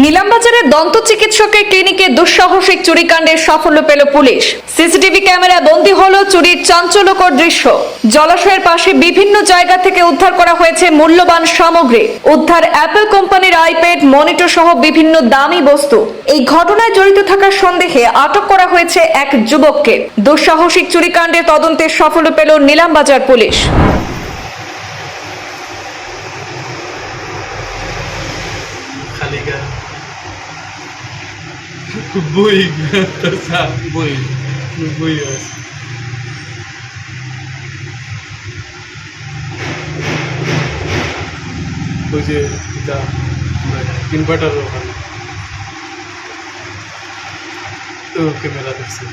নিলামবাজারের দন্ত চিকিৎসকের ক্লিনিকে দুঃসাহসিক চুরিকাণ্ডের সাফল্য পেল পুলিশ। সিসিটিভি ক্যামেরা বন্দী হলো চুরির চাঞ্চল্যকর দৃশ্য। জলাশয়ের পাশে বিভিন্ন জায়গা থেকে উদ্ধার করা হয়েছে মূল্যবান সামগ্রী। উদ্ধার অ্যাপল কোম্পানির আইপ্যাড, মনিটর সহ বিভিন্ন দামি বস্তু। এই ঘটনায় জড়িত থাকার সন্দেহে আটক করা হয়েছে এক যুবককে। দুঃসাহসিক চুরিকাণ্ডের তদন্তের সাফল্য পেল Nilambazar police. Buig. Tapos sa buig. Bubuyos. Kasi ito, inverter lo kan. Ito, camera kasi.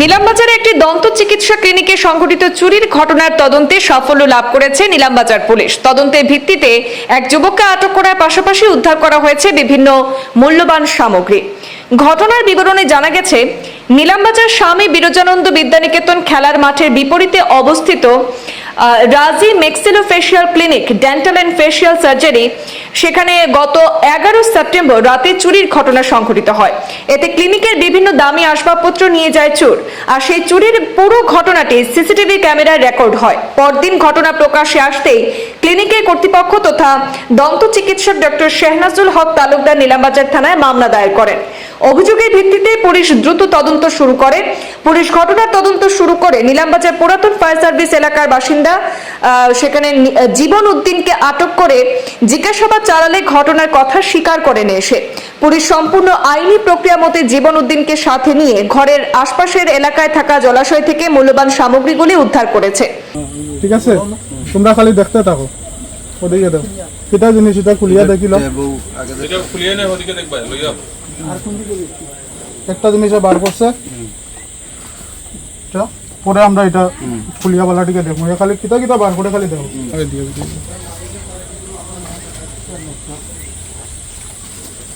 নিলামবাজারে একটি দন্ত চিকিৎসা ক্লিনিকে সংঘটিত চুরির ঘটনার তদন্তে সাফল্য লাভ করেছে নিলামবাজার পুলিশ। তদন্তের ভিত্তিতে এক যুবককে আটক করার পাশাপাশি উদ্ধার করা হয়েছে বিভিন্ন মূল্যবান সামগ্রী। ঘটনার বিবরণে জানা গেছে, নিলামবাজার স্বামী বিরজানন্দ বিদ্যানিকেতন খেলার মাঠের বিপরীতে অবস্থিত Raji maxillofacial clinic, dental and facial surgery সেখানে গত এগারো সেপ্টেম্বর রাতে চুরির ঘটনা সংঘটিত হয়। এতে ক্লিনিকের বিভিন্ন দামি আসবাবপত্র নিয়ে যায় চোর। আর সেই চুরির পুরো ঘটনাটি সিসিটিভি ক্যামেরায় রেকর্ড হয়। পরদিন ঘটনা প্রকাশে আসতেই ক্লিনিকের কর্তৃপক্ষ তথা দন্ত চিকিৎসক ডক্টর শেহনাজুল হক তালুকদার নিলামবাজার থানায় মামলা দায়ের করেন। অভিযোগের ভিত্তিতে পুলিশ দ্রুত তদন্ত শুরু করে পুলিশ ঘটনার তদন্ত শুরু করে নিলামবাজার পুরাতন ফায়ার সার্ভিস এলাকার বাসিন্দা সেখানে জীবন উদ্দিনকে আটক করে জিজ্ঞাসাবাদ চালালে ঘটনার কথা স্বীকার করেন এসে। পুলিশ সম্পূর্ণ আইনি প্রক্রিয়া মতে জীবন উদ্দিনকে সাথে নিয়ে ঘরের আশপাশের এলাকায় থাকা জলাশয় থেকে মূল্যবান সামগ্রীগুলি উদ্ধার করেছে। ঠিক আছে? তোমরা খালি দেখতে থাকো। ওদিকে দাও কিটা জিনিস এটা খুলিয়া দেখিল এটা খুলিয়ে নে ওদিকে দেখবা লইয়া একটা জিনিস বার করছে। এটা, পরে আমরা এটা খুলিয়া বালাটিকে দেখব। খালি কিতা কিতা বার করে খালি দেখো।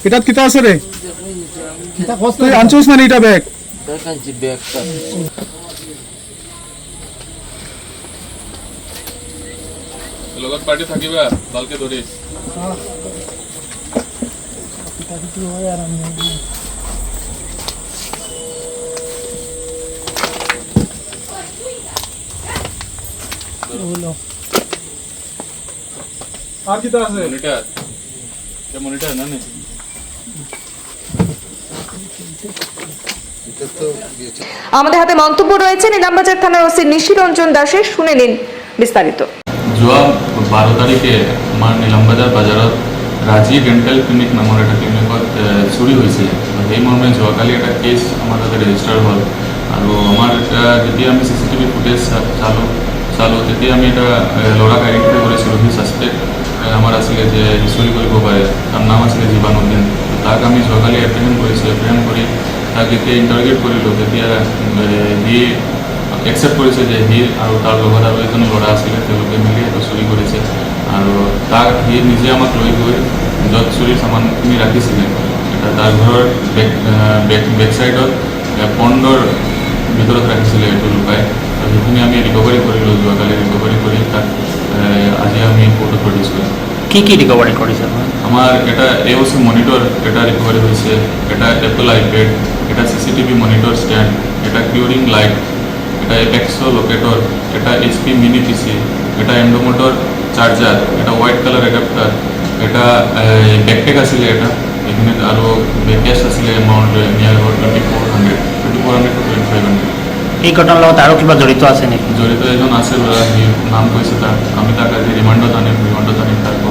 এটাত কিতা আছে রে? তুই আনছোস মানে এটা ব্যাগ দেখাচ্ছি ব্যাগটা। লগত পার্টি থাকিবা ভালকে ধরিস আর কিতা আছে? মনিটর। এটা মনিটর না নে? আমাদের হাতে মন্তব্য রয়েছে। নিলামবাজার থানার ওসি নিশিরঞ্জন দাসের। শুনে নিন বিস্তারিত। যোৱা বাৰ তাৰিখে আমাৰ নীলামবাজাৰ বাজাৰত ৰাজি ডেণ্টেল ক্লিনিক নামৰ এটা ক্লিনিকত চুৰি হৈছিলে। সেই মৰ্মে যোৱাকালি এটা কেছ আমাৰ তাতে ৰেজিষ্টাৰ হ'ল। আৰু আমাৰ এটা যেতিয়া আমি চি ফুটেজ চালোঁ চালোঁ তেতিয়া আমি এটা এ, ল'ৰাক আইডেণ্টিফাই কৰিছিলোঁ সি ছাছপেক্ট আমাৰ আছিলে যে চুৰি কৰিব পাৰে তাৰ নাম আছিলে জীৱানুদ্দিন তাক আমি যোৱাকালি এপ্ৰিহেণ্ড কৰিছোঁ এপ্ৰিহেণ্ড কৰি তাক যেতিয়া ইণ্টাৰগেট কৰিলোঁ তেতিয়া সি একচেপ্ট কৰিছে যে সি আৰু তাৰ লগত আৰু এজন ল'ৰা আছিলে তেওঁলোকে মিলি সেইটো চুৰি কৰিছে আৰু তাক সি নিজে আমাক লৈ গৈ য'ত চুৰিৰ চামানখিনি ৰাখিছিলে তাৰ ঘৰৰ বেক বেক বেক ছাইডত পণ্ডৰ ভিতৰত ৰাখিছিলে এইটো লুকাই। সেইখিনি আমি ৰিকভাৰী কৰিলোঁ যোৱাকালি ৰিকভাৰী কৰি তাক এ, আজি আমি কোৰ্টত প্ৰডিউচ কৰিছোঁ কি কি করেছে আপনার? আমার এটা এওসি মনিটর এটা রিকভারি হয়েছে এটা অ্যাপল আইপ্যাড এটা সিসিটিভি মনিটর স্ট্যান্ড এটা কিউরিং লাইট এটা এপেক্সো লোকেটর এটা এইচপি মিনি পিসি এটা এন্ডোমোটর চার্জার এটা হোয়াইট কালার অ্যাডাপ্টার এটা ব্যাকপ্যাক আছিলে এটা এখানে আৰু কেছ আছিলে amount near about twenty four hundred twenty four hundred to twenty five hundred এই ঘটনার লগত আরও কিবা জড়িত আছে নেকি? জড়িত এজন আছে, ল'ৰা নাম কৈছে তাক। আমি তাক আজি ৰিমাণ্ডত আনিম ৰিমাণ্ডত আনিম, তাকো